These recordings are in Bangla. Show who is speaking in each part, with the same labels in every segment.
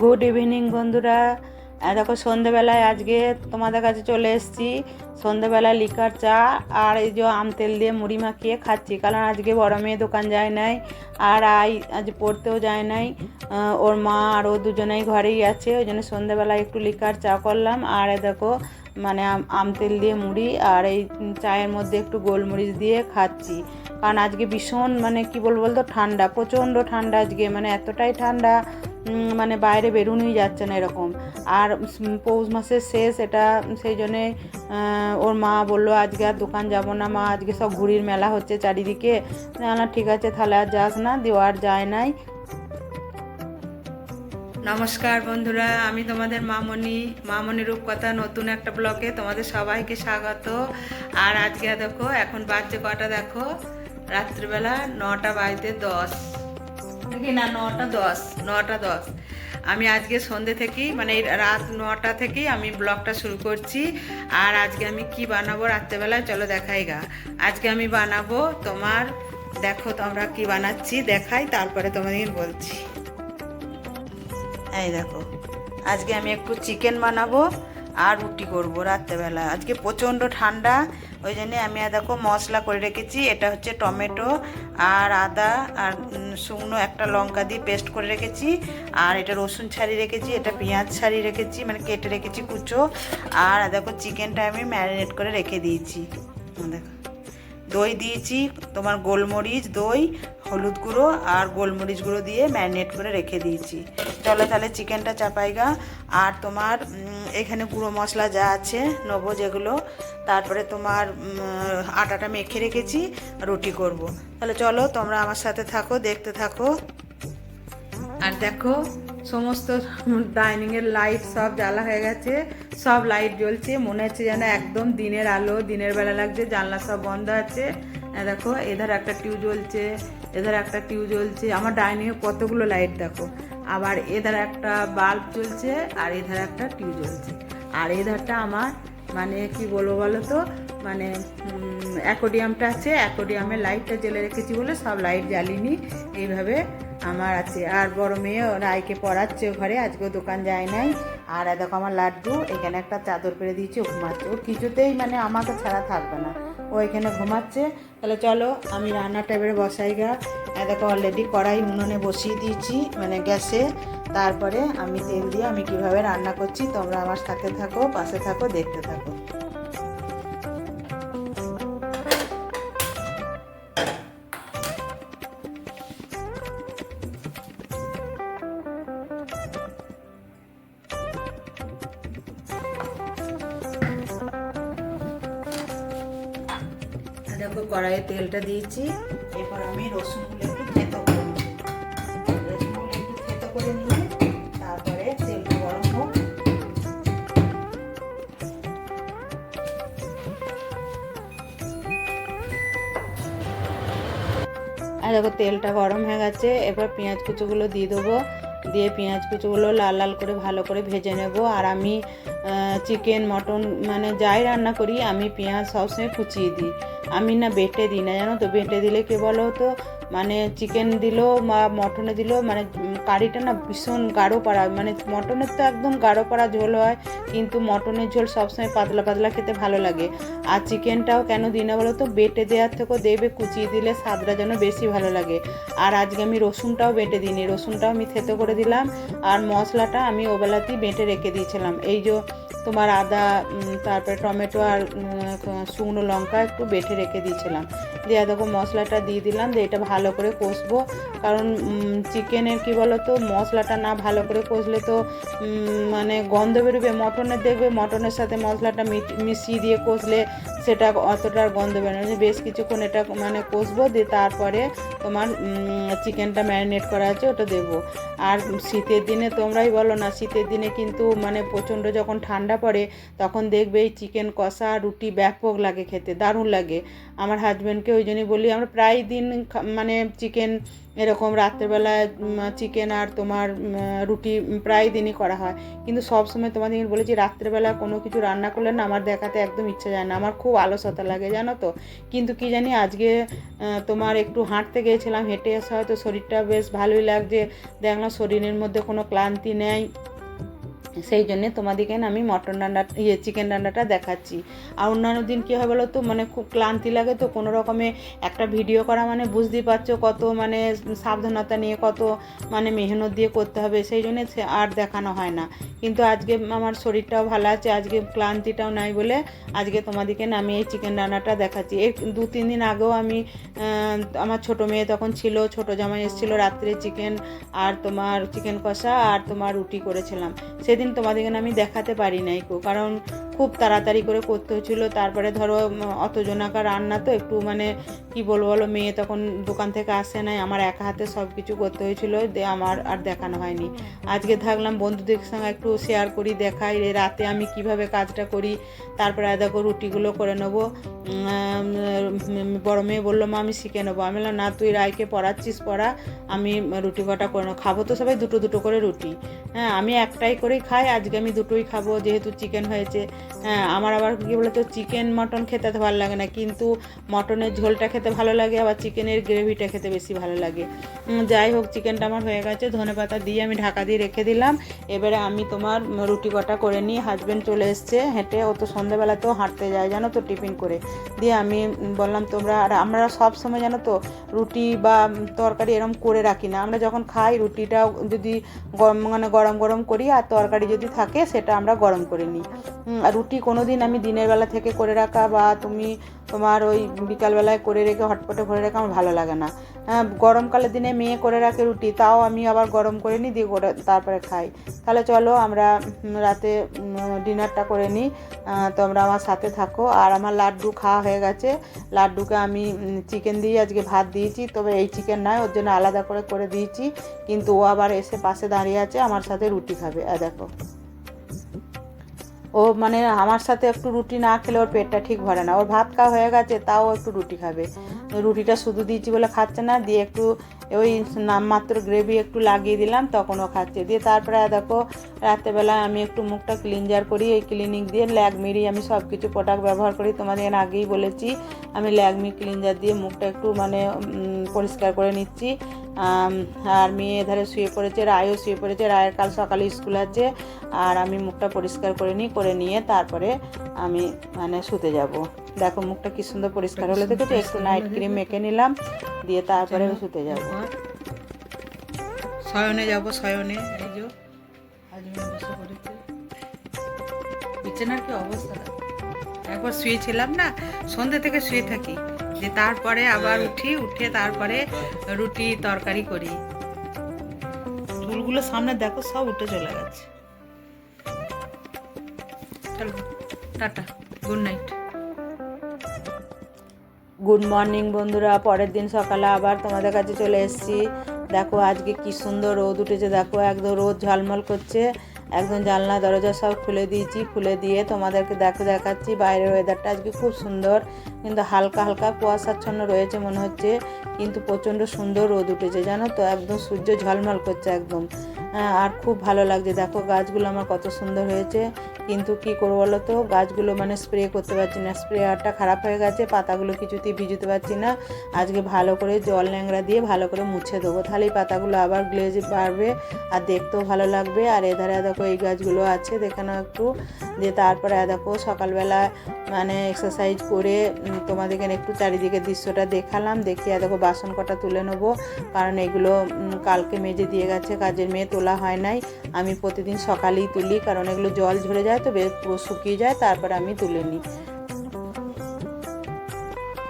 Speaker 1: গুড ইভিনিং বন্ধুরা। দেখো, সন্ধেবেলায় আজকে তোমাদের কাছে চলে এসেছি। সন্ধেবেলায় লিকার চা আর এই যে আম তেল দিয়ে মুড়ি মাখিয়ে খাচ্ছি। কারণ আজকে বড় মেয়ে দোকান যায় নাই আর আই আজ পড়তেও যায় নাই। ওর মা আর ও দুজনেই ঘরেই আছে। ওই জন্য সন্ধেবেলায় একটু লিকার চা করলাম। আর দেখো মানে আম- তেল দিয়ে মুড়ি আর এই চায়ের মধ্যে একটু গোলমরিচ দিয়ে খাচ্ছি। কারণ আজকে ভীষণ মানে কি বলব বলতো, ঠান্ডা, প্রচণ্ড ঠান্ডা আজকে। মানে এতটাই ঠান্ডা মানে বাইরে বেরোনোই যাচ্ছে না এরকম। আর পৌষ মাসের শেষ এটা, সেই জন্যে ওর মা বলল, আজকে আর দোকান যাব না মা, আজকে সব ঘুড়ির মেলা হচ্ছে চারিদিকে। না ঠিক আছে, তাহলে আর যাস না দেওয়ার যায় নাই। নমস্কার বন্ধুরা, আমি তোমাদের মামনি মামনি রূপকথা নতুন একটা ব্লগে তোমাদের সবাইকে স্বাগত। আর আজকে দেখো, এখন বাজছে কটা দেখো? রাত্রিবেলা নটা বাজতে দশ। কি না নটা দশ নটা দশ। আমি আজকে সন্ধে থেকেই মানে রাত নটা থেকেই আমি ব্লগটা শুরু করছি। আর আজকে আমি কি বানাবো রাত্রেবেলায়? চলো দেখাই গা। আজকে আমি বানাবো তোমার, দেখো তোমরা কি বানাচ্ছি, দেখাই, তারপরে তোমাদের বলছি। এই দেখো, আজকে আমি একটু চিকেন বানাবো আর রুটি করব রাত্রেবেলা আজকে প্রচণ্ড ঠান্ডা ওই জন্যে আমি দেখো মশলা করে রেখেছি। এটা হচ্ছে টমেটো আর আদা আর শুকনো একটা লঙ্কা দিয়ে পেস্ট করে রেখেছি। আর এটা রসুন ছাড়িয়ে রেখেছি, এটা পেঁয়াজ ছাড়িয়ে রেখেছি মানে কেটে রেখেছি কুচো। আর দেখো চিকেনটা আমি ম্যারিনেট করে রেখে দিয়েছি। দেখো। দই দিয়েছি, তোমার গোলমরিচ, দই, হলুদ গুঁড়ো আর গোলমরিচ গুঁড়ো দিয়ে ম্যারিনেট করে রেখে দিয়েছি। চলো তাহলে চিকেনটা চাপাইগা আর তোমার এখানে গুঁড়ো মশলা যা আছে, নেব যেগুলো, তারপরে তোমার আটাটা মেখে রেখেছি, রুটি করব। তাহলে চলো তোমরা আমার সাথে থাকো, দেখতে থাকো। আর দেখো সমস্ত ডাইনিংয়ের লাইট সব জ্বালা হয়ে গেছে, সব লাইট জ্বলছে, মনে হচ্ছে যেন একদম দিনের আলো, দিনের বেলা লাগছে, জানলা সব বন্ধ আছে। দেখো, এধার একটা টিউ জ্বলছে, এধার একটা টিউ জ্বলছে, আমার ডাইনিংয়ে কতগুলো লাইট দেখো। আবার এধার একটা বাল্ব জ্বলছে, আর এধার একটা টিউ জ্বলছে। আর এধারটা আমার মানে কি বলব বলো তো মানে অ্যাকোডিয়ামটা আছে অ্যাকোডিয়ামের লাইটটা জ্বেলে রেখেছি বলে সব লাইট জ্বালিনি। এইভাবে আমার আছে। আর বড় মেয়ে রায়কে পড়াচ্ছে ঘরে, আজকেও দোকান যায় নাই। আর দেখো আমার লাড্ডু, এখানে একটা চাদর পেরে দিয়েছি, ও ঘুমাচ্ছে। ও কিছুতেই মানে আমাকে ছাড়া থাকবে না। ও এখানে ঘুমাচ্ছে। তাহলে চলো, আমি রান্নার টেবিলে বসাই গা। দেখো অলরেডি কড়াই উনুনে বসিয়ে দিয়েছি মানে গ্যাসে। তারপরে আমি তেল দিয়ে আমি কীভাবে রান্না করছি, তোমরা আমার সাথে থাকো, পাশে থাকো, দেখতে থাকো। কড়াইয়ে তেলটা দিয়েছি। এরপর আমি রসুনগুলো একটু করে রসুনগুলো একটু করে তারপরে তেলটা গরম হোক। আর দেখো তেলটা গরম হয়ে গেছে। এরপর পেঁয়াজ কুচোগুলো দিয়ে দেবো। দিয়ে পেঁয়াজ কুচোগুলো লাল লাল করে ভালো করে ভেজে নেব। আর আমি চিকেন মটন মানে যাই রান্না করি, আমি পেঁয়াজ সবসময় কুচিয়ে দিই। আমি না বেটে দিই না জানো তো? বেটে দিলে কে বলো তো? মানে চিকেন দিলেও বা মটনে দিলেও মানে কারিটা না ভীষণ গাঢ় পাড়া মানে মটনের তো একদম গাঢ় পাড়া ঝোল হয়, কিন্তু মটনের ঝোল সবসময় পাতলা পাতলা খেতে ভালো লাগে। আর চিকেনটাও কেন দিই না বলো তো বেটে দেওয়ার থেকেও দেবে, কুচিয়ে দিলে স্বাদটা যেন বেশি ভালো লাগে। আর আজকে আমি রসুনটাও বেটে দিইনি, রসুনটাও আমি থেতো করে দিলাম, আর মশলাটা আমি ওবেলাতেই বেটে রেখে দিয়েছিলাম। এই যে তোমার আদা তারপরে টমেটো আর শুকনো লঙ্কা একটু বেটে রেখে দিয়েছিলাম। দিয়ে দেখো মশলাটা দিয়ে দিলাম, দিয়ে এটা ভালো করে কষবো। কারণ চিকেনের কি বলো তো মশলাটা না ভালো করে কষলে তো মানে গন্ধ বেরোবে। মটনের দেখবে মটনের সাথে মশলাটা মিশিয়ে দিয়ে কষলে সেটা অতটা গন্ধ বেরোবে না। বেশ কিছুক্ষণ এটা মানে কষবো, দিয়ে তারপরে তোমার চিকেনটা ম্যারিনেট করা আছে, ওটা দেবো আর শীতের দিনে তোমরাই বলো না, শীতের দিনে কিন্তু মানে প্রচণ্ড যখন ঠান্ডা পড়ে, তখন দেখবে এই চিকেন কষা রুটি ব্যাপক লাগে খেতে, দারুণ লাগে আমার হাজব্যান্ডকে ওই জন্যই বলি, আমরা প্রায় দিন মানে চিকেন এরকম রাত্রেবেলায় চিকেন আর তোমার রুটি প্রায় দিনই করা হয়। কিন্তু সব সময় তোমাদের বলেছি, রাত্রেবেলা কোনো কিছু রান্না করলে না আমার দেখাতে একদম ইচ্ছা যায় না। আমার খুব আলসতা লাগে, জানো তো? কিন্তু কি জানি, আজকে তোমার একটু হাঁটতে গিয়েছিলাম, হেঁটে এসে হয়তো শরীরটা বেশ ভালোই লাগছে। দেখলাম শরীরের মধ্যে কোনো ক্লান্তি নেই। সেই জন্যে তোমাদেরকে আমি মটন রান্না ইয়ে চিকেন রান্নাটা দেখাচ্ছি। আর অন্যান্য দিন কী হয় বলো তো মানে খুব ক্লান্তি লাগে তো, কোনো রকমে একটা ভিডিও করা মানে বুঝতেই পারছ কত মানে সাবধানতা নিয়ে, কত মানে মেহনত দিয়ে করতে হবে, সেই জন্যে আর দেখানো হয় না। কিন্তু আজকে আমার শরীরটাও ভালো আছে, আজকে ক্লান্তিটাও নাই বলে আজকে তোমাদেরকে আমি এই চিকেন রান্নাটা দেখাচ্ছি। এর দু, তিন দিন আগেও আমি আমার ছোট মেয়ে তখন ছিল, ছোট জামাই এসেছিল, রাত্রে চিকেন আর তোমার চিকেন কষা আর তোমার রুটি করেছিলাম। সেদিন তোমাদেরকে না আমি দেখাতে পারি নাই কারণ খুব তাড়াতাড়ি করে করতে হচ্ছিল। তারপরে ধরো উম, অত জনাকার রান্না তো একটু মানে কি বলব বলো মেয়ে তখন দোকান থেকে আসে নাই। আমার একা হাতে সব কিছু করতে হয়েছিল আমার আর দেখানো হয়নি। আজকে থাকলাম বন্ধুদের সঙ্গে একটু শেয়ার করি দেখাই রাতে আমি কীভাবে কাজটা করি। তারপরে দেখো রুটিগুলো করে নেব। বড় মেয়ে বলল মা আমি শিখে নেব। আমি বললাম না তুই রায়কে পড়াচ্ছিস পড়া। আমি রুটি কটা করে নেব। খাব তো সবাই দুটো দুটো করে রুটি। হ্যাঁ আমি একটাই করেই খাই আজকে আমি দুটোই খাব, যেহেতু চিকেন হয়েছে। হ্যাঁ আমার আবার কী বলতো চিকেন মটন খেতে তো ভালো লাগে না, কিন্তু মটনের ঝোলটা খেতে ভালো লাগে, আবার চিকেনের গ্রেভিটা খেতে বেশি ভালো লাগে। যাই হোক চিকেনটা আমার হয়ে গেছে, ধনে পাতা দিয়ে আমি ঢাকা দিয়ে রেখে দিলাম। এবারে আমি তোমার রুটি কটা করে নিই হাজব্যান্ড চলে এসছে হেঁটে, ও তো সন্ধ্যাবেলাতেও হাঁটতে যায়, জানো তো, টিফিন করে। দিয়ে আমি বললাম, তোমরা, আর আমরা সব সময় জানো তো, রুটি বা তরকারি এরম করে রাখি না। আমরা যখন খাই, রুটিটাও যদি গরম মানে গরম গরম করি, আর তরকারি যদি থাকে, সেটা আমরা গরম করে নিই। রুটি কোনো দিন আমি দিনের বেলা থেকে করে রাখা বা তুমি তোমার ওই বিকালবেলায় করে রেখে হটপটে ভরে রেখে আমার ভালো লাগে না। হ্যাঁ, গরমকালের দিনে মেয়ে করে রাখে রুটি তাও আমি আবার গরম করে নিই দিয়ে করে তারপরে খাই। তাহলে চলো আমরা রাতে ডিনারটা করে নিই। তোমরা আমার সাথে থাকো। আর আমার লাড্ডু খাওয়া হয়ে গেছে। লাড্ডুকে আমি চিকেন দিয়ে আজকে ভাত দিয়েছি। তবে এই চিকেন নয় ওর জন্য আলাদা করে করে দিয়েছি। কিন্তু ও আবার এসে পাশে দাঁড়িয়ে আছে আমার সাথে রুটি খাবে। দেখো। ও মানে আমার সাথে একটু রুটি না খেলে ওর পেটটা ঠিক ভরে না। ওর ভাত খাওয়া হয়ে গেছে, তাও একটু রুটি খাবে। রুটিটা শুধু দিয়েছি বলে খাচ্ছে না, দিয়ে একটু ওই নামমাত্র গ্রেভি একটু লাগিয়ে দিলাম, তখন ও খাচ্ছে। দিয়ে তারপরে দেখো রাত্রেবেলা আমি একটু মুখটা ক্লিনজার করি, এই ক্লিনিক দিয়ে ল্যাগমিরই আমি সব কিছু প্রোডাক্ট ব্যবহার করি। তোমাদের আগেই বলেছি, আমি ল্যাগমি ক্লিনজার দিয়ে মুখটা একটু মানে পরিষ্কার করে নিচ্ছি। আর মেয়ে এধারে শুয়ে পড়েছে, রায়ও শুয়ে পড়েছে, রায়ের কাল সকালে স্কুল আছে। আর আমি মুখটা পরিষ্কার করে নিই, করে নিয়ে তারপরে আমি মানে শুতে যাব। দেখো মুখটা কি সুন্দর পরিষ্কার হলে দেখেছ? একটু নাইট ক্রিম মেখে নিলাম, দিয়ে তারপরে শুতে যাব। শয়নে যাব, শয়নে, এই বিছানার কি অবস্থা? একবার শুয়েছিলাম না, সন্ধ্যে থেকে শুয়ে থাকি। যে তারপরে আবার উঠি উঠে তারপরে রুটি তরকারি করি। চুলগুলো সামনে দেখো সব উঠে চলে গেছে। চলো টাটা গুড নাইট গুড মর্নিং বন্ধুরা পরের দিন সকালে আবার তোমাদের কাছে চলে এসেছি। দেখো আজকে কি সুন্দর রোদ উঠেছে দেখো একদম রোদ ঝলমল করছে। একদম জানলা, দরজা সব খুলে দিয়েছি। খুলে দিয়ে তোমাদেরকে দেখো, দেখাচ্ছি বাইরের ওয়েদারটা আজকে খুব সুন্দর, কিন্তু হালকা হালকা কুয়াশাচ্ছন্ন রয়েছে মনে হচ্ছে। কিন্তু প্রচণ্ড সুন্দর রোদ উঠেছে, জানো তো? একদম সূর্য ঝলমল করছে একদম। আর খুব ভালো লাগছে। দেখো, গাছগুলো আমার কত সুন্দর হয়েছে। কিন্তু কি করব বলো তো? গাছগুলো মানে স্প্রে করতে পারছি না। স্প্রেয়ারটা খারাপ হয়ে গেছে, পাতাগুলো কিছুতেই ভিজতে পারছি না। আজকে ভালো করে জল ন্যাংরা দিয়ে ভালো করে মুছে দেবো। তাহলেই পাতাগুলো আবার গ্লেজ বাড়বে আর দেখতেও ভালো লাগবে। আর এধারে দেখো, এই গাছগুলো আছে, দেখে নাও একটু। দিয়ে তারপরে দেখো, সকালবেলা মানে এক্সারসাইজ করে তোমাদেরকে একটু চারিদিকে দৃশ্যটা দেখালাম। দেখিয়ে দেখো, বাসন কটা তুলে নেব। কারণ এগুলো কালকে মেজে দিয়ে গেছে কাজের মেয়ে, তোলা হয় নাই। আমি প্রতিদিন সকালেই তুলি, কারণ এগুলো জল ঝরে যায় তো বেশ পুরো শুকিয়ে যায়, তারপর আমি তুলে নিই।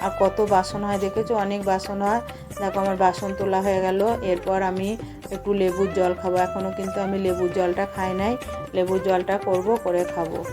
Speaker 1: আর কত বাসন হয় দেখেছ? অনেক বাসন হয়। দেখো, আমার বাসন তোলা হয়ে গেল। এরপর আমি একটু লেবুর জল খাব। এখনও কিন্তু আমি লেবুর জলটা খাই নাই। লেবুর জলটা করব, করে খাব।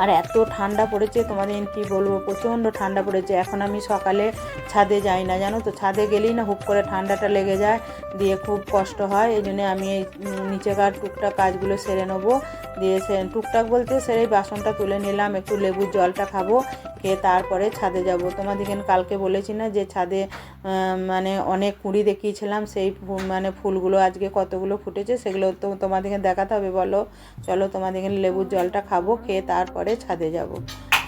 Speaker 1: আর এত ঠান্ডা পড়েছে, তোমাদের কী বলব? প্রচণ্ড ঠান্ডা পড়েছে। এখন আমি সকালে ছাদে যাই না, জানো তো? ছাদে গেলেই না হুপ করে ঠান্ডাটা লেগে যায়, দিয়ে খুব কষ্ট হয়। এই জন্যে আমি এই নিচেকার টুকটাক কাজগুলো সেরে নেব। দিয়ে সে, টুকটাক বলতে সেরে বাসনটা তুলে নিলাম, একটু লেবুর জলটা খাব, খেয়ে তারপরে ছাদে যাব। তোমাদেরকে কালকে বলেছি না যে ছাদে মানে অনেক কুঁড়ি দেখিয়েছিলাম, সেই মানে ফুলগুলো আজকে কতগুলো ফুটেছে, সেগুলো তো তোমাদেরকে দেখাতে হবে, বলো। চলো তোমাদেরকে লেবুর জলটা খাব, খেয়ে তারপরে ছাদে যাব।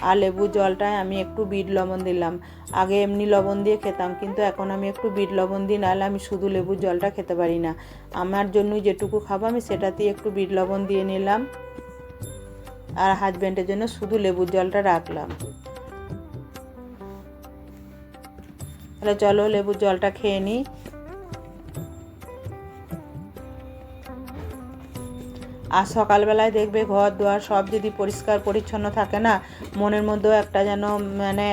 Speaker 1: আর লেবুর জলটায় আমি একটু বিট লবণ দিলাম। আগে এমনি লবণ দিয়ে খেতাম, কিন্তু এখন আমি একটু বিট লবণ দিই, নাহলে আমি শুধু লেবুর জলটা খেতে পারি না। আমার জন্য যেটুকু খাব, আমি সেটাতেই একটু বিট লবণ দিয়ে নিলাম। আর হাজব্যান্ডের জন্য শুধু লেবুর জলটা রাখলাম। তাহলে চলো লেবুর জলটা খেয়ে নিই। আর সকালবেলায় দেখবে ঘর দুয়ার সব যদি পরিষ্কার পরিচ্ছন্ন থাকে না, মনের মধ্যেও একটা যেন মানে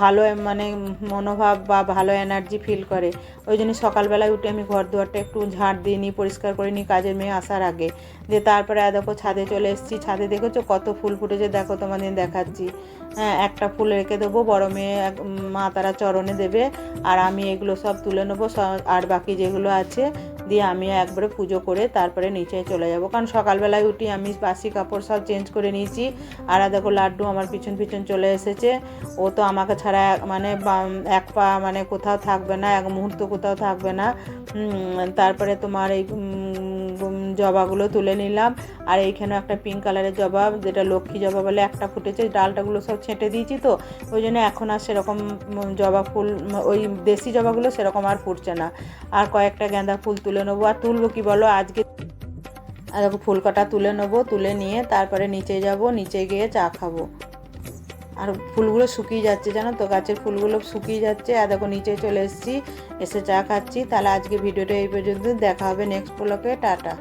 Speaker 1: ভালো মানে মনোভাব বা ভালো এনার্জি ফিল করে। ওই জন্য সকালবেলায় উঠে আমি ঘর দুয়ারটা একটু ঝাঁট দিয়ে নিই, পরিষ্কার করে নিই কাজের মেয়ে আসার আগে। দিয়ে তারপরে দেখো ছাদে চলে এসেছি। ছাদে দেখেছ কত ফুল ফুটেছে? দেখো তোমাদের দেখাচ্ছি। হ্যাঁ একটা ফুল রেখে দেবো, বড় মেয়ে মা তারা চরণে দেবে, আর আমি এগুলো সব তুলে নেব আর বাকি যেগুলো আছে দিয়ে আমি একবারে পুজো করে তারপরে নিচে চলে যাব। কারণ সকালবেলায় উঠি, আমি বাসি কাপড় সব চেঞ্জ করে নিয়েছি। আর দেখো লাড্ডু আমার পিছন পিছন চলে এসেছে। ও তো আমাকে ছাড়া মানে এক পা মানে কোথাও থাকবে না, এক মুহূর্ত কোথাও থাকবে না। তারপরে তোমার এই জবাগুলো তুলে নিলাম। আর এইখানেও একটা পিঙ্ক কালারের জবা, যেটা লক্ষ্মী জবা বলে একটা ফুটেছে। ডালটাগুলো সব ছেঁটে দিয়েছি তো, ওই জন্য এখন আর সেরকম জবা ফুল, ওই দেশি জবাগুলো সেরকম আর ফুটছে না। আর কয়েকটা গেঁদা ফুল তুলে নেব। আর তুলবো কি বলো? আজকে দেখো ফুল কটা তুলে নেব, তুলে নিয়ে তারপরে নিচে যাব, নিচে গিয়ে চা খাব। আর ফুলগুলো শুকিয়ে যাচ্ছে জানো তো? গাছের ফুলগুলো শুকিয়ে যাচ্ছে। আর দেখো নিচে চলে এসেছি, এসে চা খাচ্ছি। তাহলে আজকে ভিডিওটা এই পর্যন্ত। দেখা হবে নেক্সট ব্লকে টাটা।